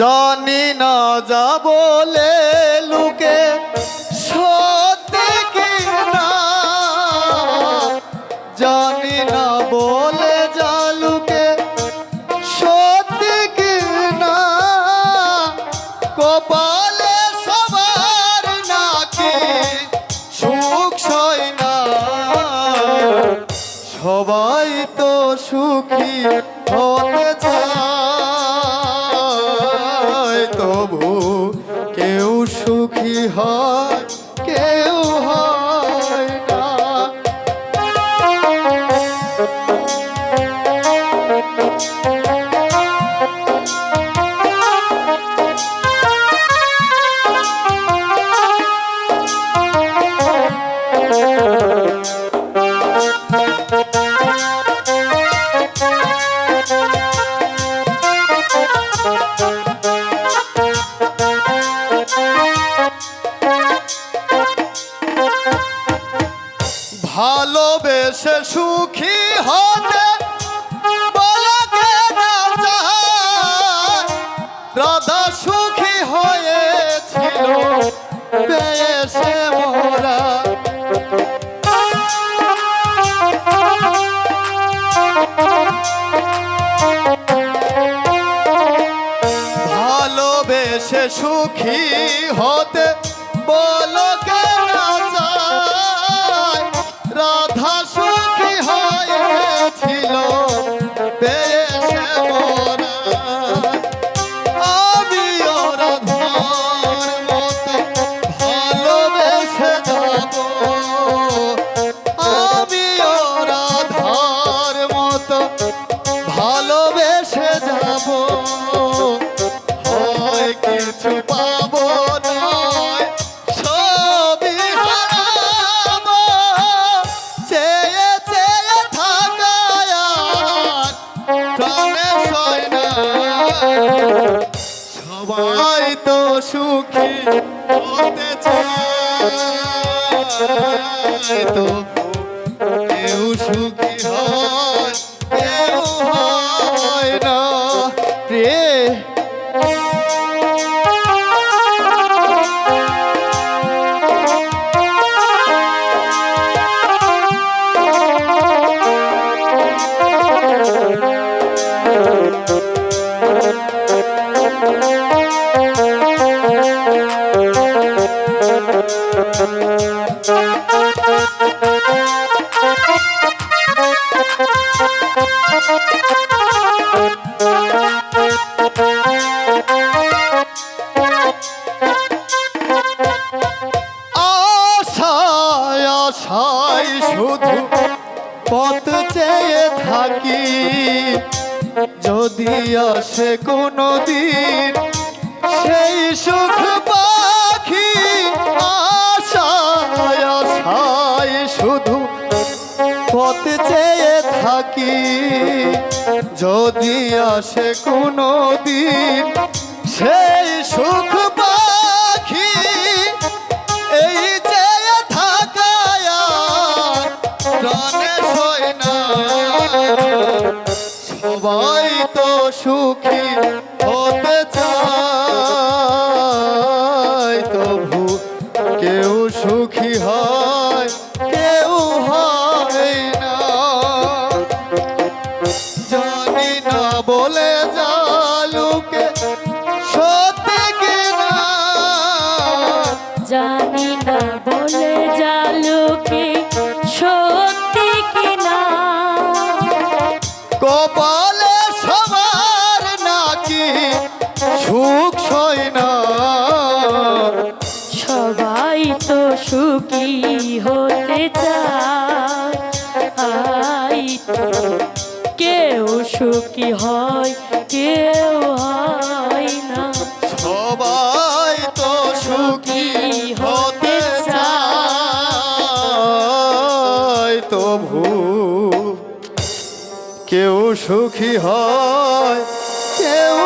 জানি না যা বলে লুকে সত্যি কি না। জানি না বলে যা লুকে সত্যি কি না। কপালে সবার নাকি সুখ সয় না। সবাই তো সুখী হতে চায়। ভালোবেসে সুখী হতে ভালোবেসে সুখী হতে বলো কে যায় রাধা সবাই তো সুখী হতে চায়। তো কেউ সুখী হয় কেউ হয় শুধু থাকি। যদি আসে কোনো দিন সেই সুখ পাখি পথ চেয়ে থাকি। যদি আসে কোনো দিন সেই সুখ পাখি, এই চেয়ে থাকায় প্রাণে সয় না। সবাই তো সুখী হতে চায়। জানি না বলে জালুকে সত্যি কিনা। কপালে সবার নাকি সুখ সয় না? সবাই তো সুখী হতে চায়। কেউ সুখী হয় কেউ হয় কেউ সুখী হয় কেউ